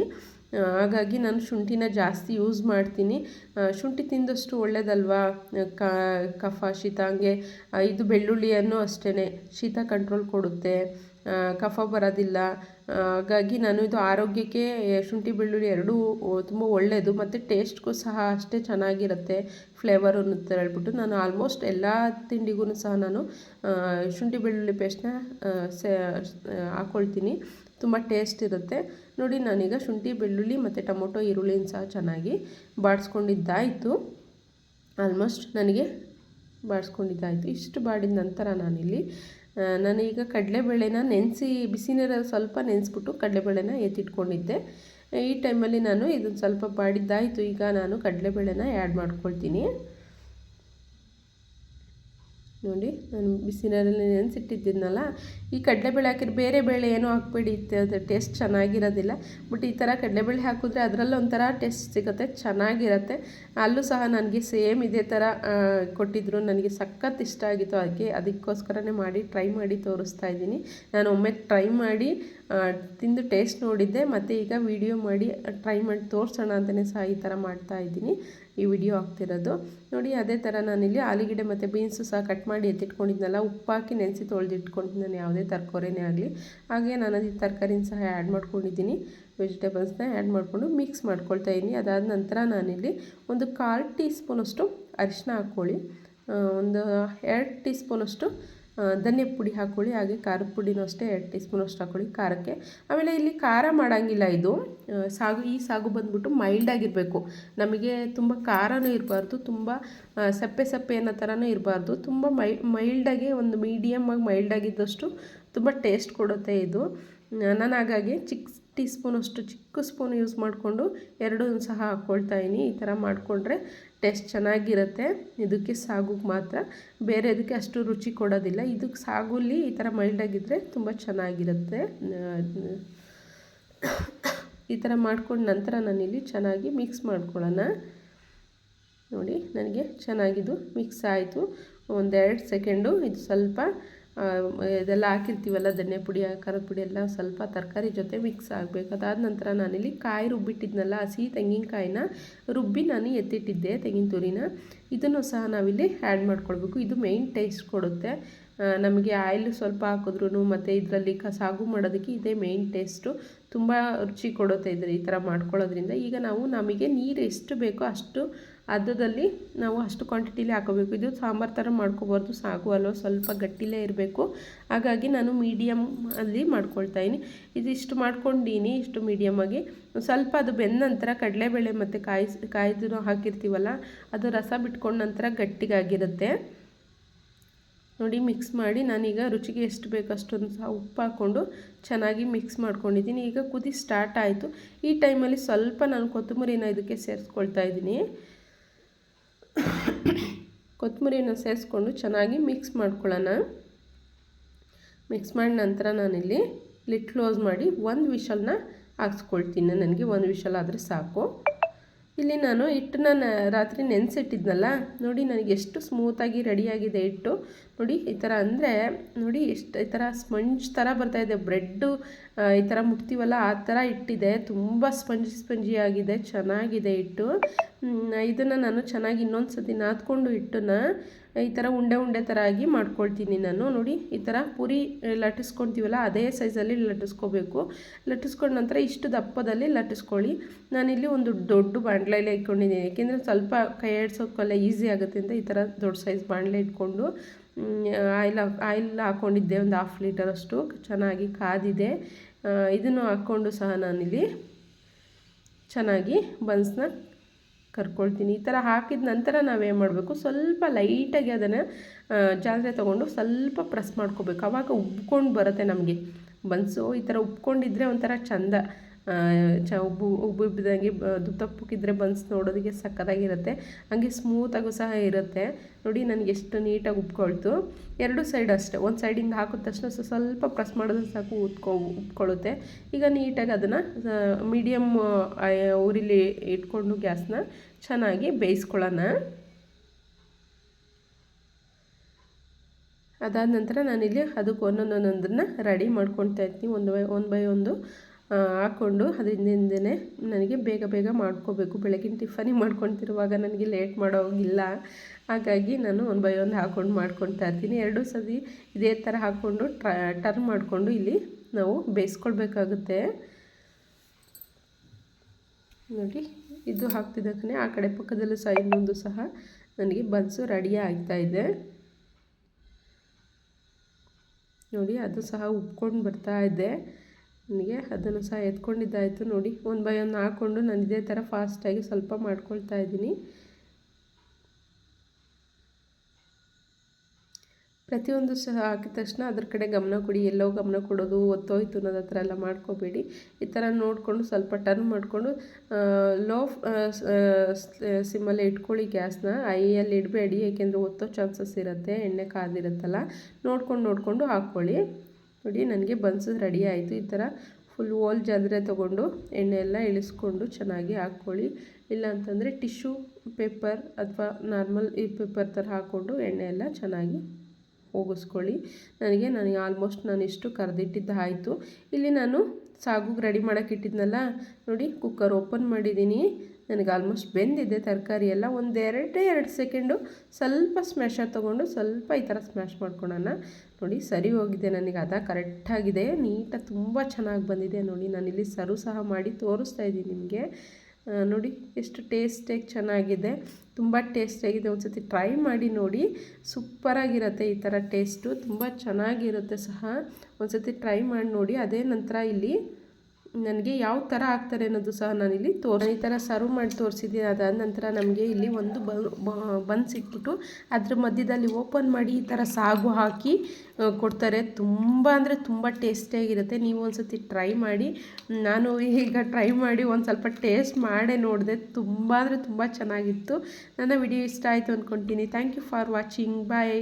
ಹಾಗಾಗಿ ನಾನು ಶುಂಠಿನ ಜಾಸ್ತಿ ಯೂಸ್ ಮಾಡ್ತೀನಿ. ಶುಂಠಿ ತಿಂದಷ್ಟು ಒಳ್ಳೇದಲ್ವಾ? ಕ, ಕಫ ಶೀತ ಹಂಗೆ ಇದು ಬೆಳ್ಳುಳ್ಳಿಯನ್ನು ಅಷ್ಟೇ ಶೀತ ಕಂಟ್ರೋಲ್ ಕೊಡುತ್ತೆ. ಕಫ ಬರೋದಿಲ್ಲ. ಹಾಗಾಗಿ ನಾನು ಇದು ಆರೋಗ್ಯಕ್ಕೆ ಶುಂಠಿ, ಬೆಳ್ಳುಳ್ಳಿ ಎರಡೂ ತುಂಬ ಒಳ್ಳೆಯದು ಮತ್ತು ಟೇಸ್ಟ್ಗೂ ಸಹ ಅಷ್ಟೇ ಚೆನ್ನಾಗಿರುತ್ತೆ. ಫ್ಲೇವರು ಅಂತ ಹೇಳ್ಬಿಟ್ಟು ನಾನು ಆಲ್ಮೋಸ್ಟ್ ಎಲ್ಲ ತಿಂಡಿಗೂ ಸಹ ನಾನು ಶುಂಠಿ, ಬೆಳ್ಳುಳ್ಳಿ ಪೇಸ್ಟ್ನ ಹಾಕ್ಕೊಳ್ತೀನಿ ತುಂಬ ಟೇಸ್ಟ್ ಇರುತ್ತೆ. ನೋಡಿ, ನಾನೀಗ ಶುಂಠಿ, ಬೆಳ್ಳುಳ್ಳಿ ಮತ್ತು ಟೊಮೊಟೊ, ಈರುಳ್ಳಿನ ಸಹ ಚೆನ್ನಾಗಿ ಬಾಡಿಸ್ಕೊಂಡಿದ್ದಾಯಿತು. ಆಲ್ಮೋಸ್ಟ್ ನನಗೆ ಬಾಡಿಸ್ಕೊಂಡಿದ್ದಾಯಿತು. ಇಷ್ಟು ಬಾಡಿದ ನಂತರ ನಾನಿಲ್ಲಿ ನಾನು ನಾನೀಗ ಕಡಲೆಬೇಳೆನ ನೆನೆಸಿ ಬಿಸಿ ಸ್ವಲ್ಪ ನೆನೆಸ್ಬಿಟ್ಟು ಕಡಲೆಬೇಳೆನ ಎತ್ತಿಟ್ಕೊಂಡಿದ್ದೆ. ಈ ಟೈಮಲ್ಲಿ ನಾನು ಇದನ್ನು ಸ್ವಲ್ಪ ಬಾಡಿದ್ದಾಯಿತು. ಈಗ ನಾನು ಕಡಲೆಬೇಳೆನ ಆ್ಯಡ್ ಮಾಡ್ಕೊಳ್ತೀನಿ. ನೋಡಿ, ನಾನು ಬಿಸಿ ನೀರಲ್ಲಿ ನೆನೆಸಿಟ್ಟಿದ್ದೀನಲ್ಲ ಈ ಕಡಲೆಬೇಳೆ ಹಾಕಿದ್ರೆ ಬೇರೆ ಬೇಳೆ ಏನೂ ಹಾಕ್ಬೇಡಿ ಅದು ಟೇಸ್ಟ್ ಚೆನ್ನಾಗಿರೋದಿಲ್ಲ. ಬಟ್ ಈ ಥರ ಕಡಲೆಬೇಳೆ ಹಾಕಿದ್ರೆ ಅದರಲ್ಲೂ ಒಂಥರ ಟೇಸ್ಟ್ ಸಿಗುತ್ತೆ, ಚೆನ್ನಾಗಿರುತ್ತೆ. ಅಲ್ಲೂ ಸಹ ನನಗೆ ಸೇಮ್ ಇದೇ ಥರ ಕೊಟ್ಟಿದ್ರು. ನನಗೆ ಸಖತ್ ಇಷ್ಟ ಆಗಿತ್ತು, ಅದಕ್ಕೆ ಅದಕ್ಕೋಸ್ಕರನೇ ಮಾಡಿ, ಟ್ರೈ ಮಾಡಿ ತೋರಿಸ್ತಾ ಇದ್ದೀನಿ. ನಾನು ಒಮ್ಮೆ ಟ್ರೈ ಮಾಡಿ ತಿಂದು ಟೇಸ್ಟ್ ನೋಡಿದ್ದೆ, ಮತ್ತು ಈಗ ವಿಡಿಯೋ ಮಾಡಿ ಟ್ರೈ ಮಾಡಿ ತೋರಿಸೋಣ ಅಂತಲೇ ಸಹ ಈ ಥರ ಮಾಡ್ತಾ ಇದ್ದೀನಿ. ಈ ವಿಡಿಯೋ ಆಗ್ತಿರೋದು. ನೋಡಿ, ಅದೇ ಥರ ನಾನಿಲ್ಲಿ ಆಲೂಗಡ್ಡೆ ಮತ್ತು ಬೀನ್ಸು ಸಹ ಕಟ್ ಮಾಡಿ ಎತ್ತಿಟ್ಕೊಂಡಿದ್ನಲ್ಲ ಉಪ್ಪಾಕಿ ನೆನೆಸಿ ತೊಳೆದಿಟ್ಕೊಂಡಿದ್ದು ನಾನು ಯಾವುದೇ ತರಕಾರಿನೇ ಆಗಲಿ. ಹಾಗೆ ನಾನು ಅದು ತರಕಾರಿನ ಸಹ ಆ್ಯಡ್ ಮಾಡ್ಕೊಂಡಿದ್ದೀನಿ. ವೆಜಿಟೇಬಲ್ಸ್ನ ಆ್ಯಡ್ ಮಾಡಿಕೊಂಡು ಮಿಕ್ಸ್ ಮಾಡ್ಕೊಳ್ತಾ ಇದ್ದೀನಿ. ಅದಾದ ನಂತರ ನಾನಿಲ್ಲಿ ಒಂದು ಕಾಲು ಟೀ ಸ್ಪೂನಷ್ಟು ಅರಿಶಿನ ಹಾಕ್ಕೊಳ್ಳಿ. ಒಂದು ಎರಡು ಟೀ ಸ್ಪೂನಷ್ಟು ಧನಿಯಾ ಪುಡಿ ಹಾಕ್ಕೊಳ್ಳಿ ಹಾಗೆ ಖಾರದ ಪುಡಿನೂ ಅಷ್ಟೇ, ಎರಡು ಟೀ ಸ್ಪೂನಷ್ಟು ಹಾಕ್ಕೊಳ್ಳಿ ಖಾರಕ್ಕೆ. ಆಮೇಲೆ ಇಲ್ಲಿ ಖಾರ ಮಾಡೋಂಗಿಲ್ಲ ಇದು. ಸಾಗು, ಈ ಸಾಗು ಬಂದ್ಬಿಟ್ಟು ಮೈಲ್ಡ್ ಆಗಿರಬೇಕು. ನಮಗೆ ತುಂಬ ಖಾರನೂ ಇರಬಾರ್ದು, ತುಂಬ ಸಪ್ಪೆ ಸಪ್ಪೆ ಅನ್ನೋ ಥರನೂ ಇರಬಾರ್ದು. ತುಂಬ ಮೈ ಮೈಲ್ಡಾಗಿ ಒಂದು ಮೀಡಿಯಮ್ ಆಗಿ ಮೈಲ್ಡ್ ಆಗಿದ್ದಷ್ಟು ತುಂಬ ಟೇಸ್ಟ್ ಕೊಡುತ್ತೆ ಇದು. ನಾನು ಹಾಗಾಗಿ ಚಿಕ್ಕ ಟೀ ಸ್ಪೂನಷ್ಟು ಚಿಕ್ಕ ಸ್ಪೂನ್ ಯೂಸ್ ಮಾಡಿಕೊಂಡು ಎರಡೂ ಸಹ ಹಾಕ್ಕೊಳ್ತಾ ಇದ್ದೀನಿ ಈ ಥರ ಮಾಡಿಕೊಂಡ್ರೆ ಟೇಸ್ಟ್ ಚೆನ್ನಾಗಿರುತ್ತೆ. ಇದಕ್ಕೆ ಸಾಗುಗೆ ಮಾತ್ರ. ಬೇರೆ ಅದಕ್ಕೆ ಅಷ್ಟು ರುಚಿ ಕೊಡೋದಿಲ್ಲ. ಇದಕ್ಕೆ ಸಾಗುಲಿ ಈ ಥರ ಮೈಲ್ಡಾಗಿದ್ದರೆ ತುಂಬ ಚೆನ್ನಾಗಿರುತ್ತೆ. ಈ ಥರ ಮಾಡ್ಕೊಂಡ ನಂತರ ನಾನಿಲ್ಲಿ ಚೆನ್ನಾಗಿ ಮಿಕ್ಸ್ ಮಾಡ್ಕೊಳ್ಳೋಣ. ನೋಡಿ, ನನಗೆ ಚೆನ್ನಾಗಿದ್ದು ಮಿಕ್ಸ್ ಆಯಿತು. ಒಂದೆರಡು ಸೆಕೆಂಡು, ಇದು ಸ್ವಲ್ಪ ಇದೆಲ್ಲ ಹಾಕಿರ್ತೀವಲ್ಲ ಧನ್ಯ ಪುಡಿ ಖಾರದ ಪುಡಿ ಎಲ್ಲ ಸ್ವಲ್ಪ ತರಕಾರಿ ಜೊತೆ ಮಿಕ್ಸ್ ಆಗಬೇಕು. ಅದಾದ ನಂತರ ನಾನಿಲ್ಲಿ ಕಾಯಿ ರುಬ್ಬಿಟ್ಟಿದ್ನಲ್ಲ ಹಸಿ ತೆಂಗಿನಕಾಯಿನ ರುಬ್ಬಿ ನಾನು ಎತ್ತಿಟ್ಟಿದ್ದೆ ತೆಂಗಿನ ತುರಿನ. ಇದನ್ನು ಸಹ ನಾವಿಲ್ಲಿ ಆ್ಯಡ್ ಮಾಡ್ಕೊಳ್ಬೇಕು. ಇದು ಮೇಯ್ನ್ ಟೇಸ್ಟ್ ಕೊಡುತ್ತೆ. ನಮಗೆ ಆಯಿಲ್ ಸ್ವಲ್ಪ ಹಾಕಿದ್ರು ಮತ್ತು ಇದರಲ್ಲಿ ಕ, ಸಾಗು ಮಾಡೋದಕ್ಕೆ ಇದೇ ಮೇಯ್ನ್ ಟೇಸ್ಟು ತುಂಬ ರುಚಿ ಕೊಡುತ್ತೆ ಇದ್ರ ಈ ಥರ ಮಾಡ್ಕೊಳ್ಳೋದ್ರಿಂದ. ಈಗ ನಾವು ನಮಗೆ ನೀರು ಎಷ್ಟು ಬೇಕೋ ಅಷ್ಟು ಅರ್ಧದಲ್ಲಿ ನಾವು ಅಷ್ಟು ಕ್ವಾಂಟಿಟಿಲಿ ಹಾಕೋಬೇಕು. ಇದು ಸಾಂಬಾರು ಥರ ಮಾಡ್ಕೋಬಾರ್ದು. ಸಾಗು ಅಲ್ವ? ಸ್ವಲ್ಪ ಗಟ್ಟಿಲೇ ಇರಬೇಕು. ಹಾಗಾಗಿ ನಾನು ಮೀಡಿಯಮ್ ಅಲ್ಲಿ ಇದ್ದೀನಿ. ಇದಿಷ್ಟು ಮಾಡ್ಕೊಂಡೀನಿ, ಇಷ್ಟು ಮೀಡಿಯಮಾಗಿ ಸ್ವಲ್ಪ ಅದು ಬೆಂದ ನಂತರ ಕಡಲೆಬೇಳೆ ಮತ್ತು ಕಾಯಿ ಕಾಯಿದು ಹಾಕಿರ್ತೀವಲ್ಲ, ಅದು ರಸ ಬಿಟ್ಕೊಂಡ ನಂತರ ಗಟ್ಟಿಗಾಗಿರುತ್ತೆ ನೋಡಿ ಮಿಕ್ಸ್ ಮಾಡಿ ನಾನೀಗ ರುಚಿಗೆ ಎಷ್ಟು ಬೇಕು ಅಷ್ಟೊಂದು ಸಹ ಉಪ್ಪು ಹಾಕ್ಕೊಂಡು ಚೆನ್ನಾಗಿ ಮಿಕ್ಸ್ ಮಾಡ್ಕೊಂಡಿದ್ದೀನಿ. ಈಗ ಕುದಿ ಸ್ಟಾರ್ಟ್ ಆಯಿತು. ಈ ಟೈಮಲ್ಲಿ ಸ್ವಲ್ಪ ನಾನು ಕೊತ್ತಂಬರಿನ ಇದಕ್ಕೆ ಸೇರಿಸ್ಕೊಳ್ತಾ ಇದ್ದೀನಿ. ಕೊತ್ತಂಬರಿನ ಸೇರಿಸ್ಕೊಂಡು ಚೆನ್ನಾಗಿ ಮಿಕ್ಸ್ ಮಾಡ್ಕೊಳ್ಳೋಣ. ಮಿಕ್ಸ್ ಮಾಡಿದ ನಂತರ ನಾನಿಲ್ಲಿ ಲಿಟ್ ಕ್ಲೋಸ್ ಮಾಡಿ ಒಂದು ವಿಷಲ್ನ ಹಾಕ್ಸ್ಕೊಳ್ತೀನಿ. ನನಗೆ ಒಂದು ವಿಷಲ್ ಆದರೆ ಸಾಕು. ಇಲ್ಲಿ ನಾನು ಹಿಟ್ಟನ್ನ ರಾತ್ರಿ ನೆನೆಸಿಟ್ಟಿದ್ನಲ್ಲ, ನೋಡಿ ನನಗೆ ಎಷ್ಟು ಸ್ಮೂತಾಗಿ ರೆಡಿಯಾಗಿದೆ ಹಿಟ್ಟು. ನೋಡಿ ಈ ಥರ ಅಂದರೆ, ನೋಡಿ ಎಷ್ಟು ಈ ಥರ ಸ್ಪಂಜ್ ಥರ ಬರ್ತಾಯಿದೆ ಬ್ರೆಡ್ಡು ಈ ಥರ ಮುಟ್ತೀವಲ್ಲ, ಆ ಥರ ಇಟ್ಟಿದೆ ತುಂಬ ಸ್ಪಂಜಿ ಸ್ಪಂಜಿ ಆಗಿದೆ ಚೆನ್ನಾಗಿದೆ ಹಿಟ್ಟು. ಇದನ್ನು ನಾನು ಚೆನ್ನಾಗಿ ಇನ್ನೊಂದು ಸತಿ ನಾದ್ಕೊಂಡು ಹಿಟ್ಟನ್ನ ಈ ಥರ ಉಂಡೆ ಉಂಡೆ ಥರ ಆಗಿ ಮಾಡ್ಕೊಳ್ತೀನಿ ನಾನು. ನೋಡಿ, ಈ ಥರ ಪೂರಿ ಲಟ್ಟಿಸ್ಕೊಳ್ತೀವಲ್ಲ ಅದೇ ಸೈಜಲ್ಲಿ ಲಟ್ಟಿಸ್ಕೋಬೇಕು. ಲಟ್ಟಿಸ್ಕೊಂಡ ನಂತರ ಇಷ್ಟು ದಪ್ಪದಲ್ಲಿ ಲಟ್ಟಿಸ್ಕೊಳ್ಳಿ. ನಾನಿಲ್ಲಿ ಒಂದು ದೊಡ್ಡ ಬಾಣಲೆಯಲ್ಲೇ ಇಟ್ಕೊಂಡಿದ್ದೀನಿ. ಏಕೆಂದರೆ ಸ್ವಲ್ಪ ಕೈ ಆಡ್ಸೋಕ್ಕೆಲ್ಲ ಈಸಿ ಆಗುತ್ತೆ ಅಂತ ಈ ಥರ ದೊಡ್ಡ ಸೈಜ್ ಬಾಣಲೆ ಇಟ್ಕೊಂಡು ಆಯಿಲ್ ಆಯಿಲ್ ಹಾಕ್ಕೊಂಡಿದ್ದೆ ಒಂದು ಹಾಫ್ ಲೀಟರಷ್ಟು ಚೆನ್ನಾಗಿ ಕಾದಿದೆ. ಇದನ್ನು ಹಾಕ್ಕೊಂಡು ಸಹ ನಾನಿಲ್ಲಿ ಚೆನ್ನಾಗಿ ಬನ್ಸ್ನ ಕರ್ಕೊಳ್ತೀನಿ. ಈ ಥರ ಹಾಕಿದ ನಂತರ ನಾವೇನು ಮಾಡಬೇಕು? ಸ್ವಲ್ಪ ಲೈಟಾಗಿ ಅದನ್ನು ಜಾಲರೆ ತೊಗೊಂಡು ಸ್ವಲ್ಪ ಪ್ರೆಸ್ ಮಾಡ್ಕೋಬೇಕು. ಆವಾಗ ಉಬ್ಕೊಂಡು ಬರುತ್ತೆ ನಮಗೆ. ಬನ್ಸು ಈ ಥರ ಉಬ್ಕೊಂಡಿದ್ರೆ ಒಂಥರ ಚಂದ. ಚ, ಉಬ್ಬು ಉಬ್ಬು ಉಬ್ಬಿದಂಗೆ ಅದು ದಪ್ಪ ದಪ್ಪಕ್ಕಿದ್ರೆ ಬನ್ಸ್ ನೋಡೋದಕ್ಕೆ ಸಕ್ಕತ್ತಾಗಿರುತ್ತೆ ಹಂಗೆ ಸ್ಮೂತಾಗೂ ಸಹ ಇರುತ್ತೆ. ನೋಡಿ ನನಗೆ ಎಷ್ಟು ನೀಟಾಗಿ ಉಬ್ಕೊಳ್ತು. ಎರಡು ಸೈಡ್ ಅಷ್ಟೇ. ಒಂದು ಸೈಡ್ ಹಿಂಗೆ ಹಾಕಿದ ತಕ್ಷಣ ಸ್ವ- ಸ್ವಲ್ಪ ಪ್ರೆಸ್ ಮಾಡಿದ್ರೆ ಸಾಕು ಉತ್ಕೊ ಉಬ್ಕೊಳ್ಳುತ್ತೆ ಈಗ ನೀಟಾಗಿ ಅದನ್ನು ಮೀಡಿಯಮ್ ಊರಿಲಿ ಇಟ್ಕೊಂಡು ಗ್ಯಾಸ್ನ ಚೆನ್ನಾಗಿ ಬೇಯಿಸ್ಕೊಳ್ಳೋಣ. ಅದಾದ ನಂತರ ನಾನಿಲ್ಲಿ ಅದಕ್ಕೆ ಒಂದೊಂದೊಂದೊಂದನ್ನು ರೆಡಿ ಮಾಡ್ಕೊಳ್ತಾ ಇರ್ತೀನಿ. ಒಂದು ಬೈ ಒಂದು ಬೈ ಒಂದು. ಹಾಕ್ಕೊಂಡು ಅದರಿಂದ ಹಿಂದೆನೇ ನನಗೆ ಬೇಗ ಬೇಗ ಮಾಡ್ಕೋಬೇಕು. ಬೆಳಗಿನ ಟಿಫನಿಗೆ ಮಾಡ್ಕೊತಿರುವಾಗ ನನಗೆ ಲೇಟ್ ಮಾಡೋಗಿಲ್ಲ. ಹಾಗಾಗಿ ನಾನು ಒಂದು ಬೈ ಒಂದು ಹಾಕ್ಕೊಂಡು ಮಾಡ್ಕೊತಾ ಇರ್ತೀನಿ. ಎರಡೂ ಸತಿ ಇದೇ ಥರ ಹಾಕ್ಕೊಂಡು ಟರ್ನ್ ಮಾಡಿಕೊಂಡು ಇಲ್ಲಿ ನಾವು ಬೇಯಿಸ್ಕೊಳ್ಬೇಕಾಗುತ್ತೆ. ನೋಡಿ, ಇದು ಹಾಕ್ತಿದ್ದಕ್ಕೇ ಆ ಕಡೆ ಪಕ್ಕದಲ್ಲೂ ಸಹ ಇನ್ನೊಂದು ಸಹ ನನಗೆ ಬನ್ಸು ರೆಡಿ ಆಗ್ತಾ ಇದೆ. ನೋಡಿ, ಅದು ಸಹ ಉಪ್ಕೊಂಡು ಬರ್ತಾ ಇದೆ. ನನಗೆ ಅದನ್ನು ಸಹ ಎತ್ಕೊಂಡಿದ್ದಾಯಿತು ನೋಡಿ. ಒಂದು ಬೈ ಒಂದು ಹಾಕ್ಕೊಂಡು ನಾನು ಇದೇ ಥರ ಫಾಸ್ಟಾಗಿ ಸ್ವಲ್ಪ ಮಾಡ್ಕೊಳ್ತಾ ಇದ್ದೀನಿ. ಪ್ರತಿಯೊಂದು ಸಹ ಹಾಕಿದ ತಕ್ಷಣ ಅದ್ರ ಕಡೆ ಗಮನ ಕೊಡಿ. ಎಲ್ಲೋ ಗಮನ ಕೊಡೋದು, ಒತ್ತೋಯ್ತು ಅನ್ನೋದು ಹತ್ರ ಎಲ್ಲ ಮಾಡ್ಕೋಬೇಡಿ. ಈ ಥರ ನೋಡಿಕೊಂಡು ಸ್ವಲ್ಪ ಟರ್ನ್ ಮಾಡಿಕೊಂಡು ಲೋ ಸಿಮ್ಮಲ್ಲಿ ಇಟ್ಕೊಳ್ಳಿ ಗ್ಯಾಸ್ನ ಐಯಲ್ಲಿ ಇಡಬೇಡಿ, ಏಕೆಂದರೆ ಒತ್ತೋ ಚಾನ್ಸಸ್ ಇರುತ್ತೆ, ಎಣ್ಣೆ ಕಾದಿರುತ್ತಲ್ಲ. ನೋಡ್ಕೊಂಡು, ನೋಡಿಕೊಂಡು ಹಾಕ್ಕೊಳ್ಳಿ. ನೋಡಿ, ನನಗೆ ಬನ್ಸು ರೆಡಿ ಆಯಿತು. ಈ ಥರ ಫುಲ್ ಓಲ್ ಜಾದ್ರೆ ತೊಗೊಂಡು ಎಣ್ಣೆ ಎಲ್ಲ ಇಳಿಸ್ಕೊಂಡು ಚೆನ್ನಾಗಿ ಹಾಕ್ಕೊಳ್ಳಿ. ಇಲ್ಲ ಅಂತಂದರೆ ಟಿಶ್ಯೂ ಪೇಪರ್ ಅಥವಾ ನಾರ್ಮಲ್ ಈ ಪೇಪರ್ ಥರ ಹಾಕ್ಕೊಂಡು ಎಣ್ಣೆ ಎಲ್ಲ ಚೆನ್ನಾಗಿ ಹೋಗಿಸ್ಕೊಳ್ಳಿ. ನನಗೆ ನನಗೆ ಆಲ್ಮೋಸ್ಟ್ ನಾನು ಇಷ್ಟು ಕರೆದಿಟ್ಟಿದ್ದು ಆಯಿತು. ಇಲ್ಲಿ ನಾನು ಸಾಗುಗೆ ರೆಡಿ ಮಾಡೋಕ್ಕಿಟ್ಟಿದ್ನಲ್ಲ ನೋಡಿ ಕುಕ್ಕರ್ ಓಪನ್ ಮಾಡಿದ್ದೀನಿ ನನಗೆ ಆಲ್ಮೋಸ್ಟ್ ಬೆಂದಿದೆ ತರಕಾರಿ ಎಲ್ಲ. ಒಂದೆರಡೇ ಎರಡೇ ಸೆಕೆಂಡು ಸ್ವಲ್ಪ ಸ್ಮ್ಯಾಶರ್ ತೊಗೊಂಡು ಸ್ವಲ್ಪ ಈ ಥರ ಸ್ಮ್ಯಾಶ್ ಮಾಡ್ಕೊಳೋಣ. ನೋಡಿ ಸರಿ ಹೋಗಿದೆ ನನಗೆ, ಅದ ಕರೆಕ್ಟಾಗಿದೆ ನೀಟಾಗಿ ತುಂಬ ಚೆನ್ನಾಗಿ ಬಂದಿದೆ ನೋಡಿ. ನಾನಿಲ್ಲಿ ಸರ್ವ್ ಸಹ ಮಾಡಿ ತೋರಿಸ್ತಾ ಇದ್ದೀನಿ ನಿಮಗೆ. ನೋಡಿ ಎಷ್ಟು ಟೇಸ್ಟಾಗಿ ಚೆನ್ನಾಗಿದೆ. ತುಂಬ ಟೇಸ್ಟಿಯಾಗಿದೆ ಒಂದು ಸತಿ ಟ್ರೈ ಮಾಡಿ ನೋಡಿ. ಸೂಪರಾಗಿರುತ್ತೆ ಈ ಥರ ಟೇಸ್ಟು ತುಂಬ ಚೆನ್ನಾಗಿರುತ್ತೆ ಸಹ. ಒಂದು ಸತಿ ಟ್ರೈ ಮಾಡಿ ನೋಡಿ. ಅದೇ ನಂತರ ಇಲ್ಲಿ ನನಗೆ ಯಾವ ಥರ ಹಾಕ್ತಾರೆ ಅನ್ನೋದು ಸಹ ನಾನಿಲ್ಲಿ ತೋರ್ ಈ ಥರ ಸರ್ವ್ ಮಾಡಿ ತೋರಿಸಿದ್ದೀನಿ. ಅದಾದ ನಂತರ ನಮಗೆ ಇಲ್ಲಿ ಒಂದು ಬನ್ ಸಿಕ್ಬಿಟ್ಟು ಅದ್ರ ಮಧ್ಯದಲ್ಲಿ ಓಪನ್ ಮಾಡಿ ಈ ಥರ ಸಾಗು ಹಾಕಿ ಕೊಡ್ತಾರೆ. ತುಂಬ ಅಂದರೆ ತುಂಬ ಟೇಸ್ಟಿಯಾಗಿರುತ್ತೆ ನೀವು ಒಂದು ಸತಿ ಟ್ರೈ ಮಾಡಿ, ನಾನು ಈಗ ಟ್ರೈ ಮಾಡಿ ಒಂದು ಸ್ವಲ್ಪ ಟೇಸ್ಟ್ ಮಾಡೇ ನೋಡಿದೆ. ತುಂಬ ಅಂದರೆ ತುಂಬ ಚೆನ್ನಾಗಿತ್ತು. ನನ್ನ ವಿಡಿಯೋ ಇಷ್ಟ ಆಯಿತು ಅಂದ್ಕೊತೀನಿ thank you for watching bye